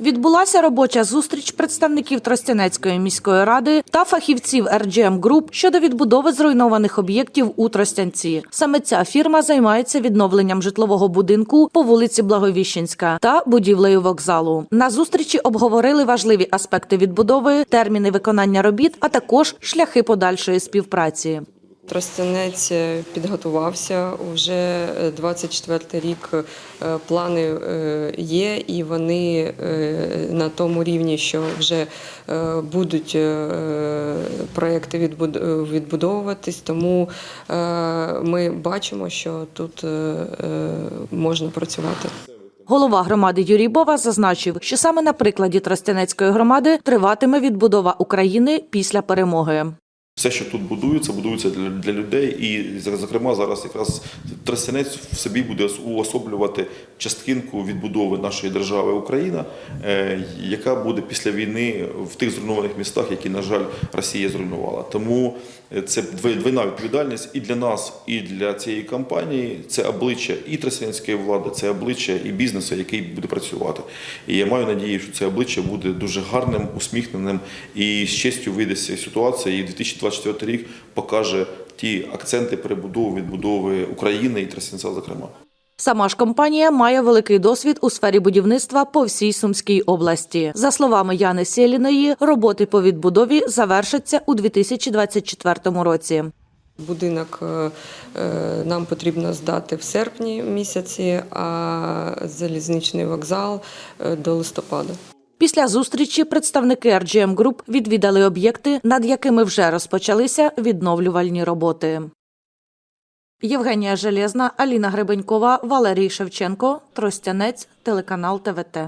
Відбулася робоча зустріч представників Тростянецької міської ради та фахівців RGM Group щодо відбудови зруйнованих об'єктів у Тростянці. Саме ця фірма займається відновленням житлового будинку по вулиці Благовіщенська та будівлею вокзалу. На зустрічі обговорили важливі аспекти відбудови, терміни виконання робіт, а також шляхи подальшої співпраці. Тростянець е, підготувався вже 24 рік. е, Плани е, є, і вони е, на тому рівні, що вже е, будуть е, проекти відбуд- е, відбудовуватись. Тому е, ми бачимо, що тут е, е, можна працювати. Голова громади Юрій Бова зазначив, що саме на прикладі Тростянецької громади триватиме відбудова України після перемоги. Все, що тут будується, будується для, людей, і зокрема зараз якраз Тростянець в собі буде уособлювати частинку відбудови нашої держави Україна, е, яка буде після війни в тих зруйнованих містах, які, на жаль, Росія зруйнувала. Тому е, це двойна відповідальність і для нас, і для цієї компанії. Це обличчя і тростянецької влади, це обличчя і бізнесу, який буде працювати. І я маю надію, що це обличчя буде дуже гарним, усміхненим і з честю вийде з цієї ситуації. І 2024 рік покаже ті акценти перебудови, відбудови України і Тростянця, зокрема. Сама ж компанія має великий досвід у сфері будівництва по всій Сумській області. За словами Яни Сєліної, роботи по відбудові завершаться у 2024 році. Будинок е, е, нам потрібно здати в серпні місяці, а залізничний вокзал е, до листопада. Після зустрічі представники RGM Group відвідали об'єкти, над якими вже розпочалися відновлювальні роботи. Євгенія Железна, Аліна Гребенькова, Валерій Шевченко, Тростянець, телеканал ТВТ.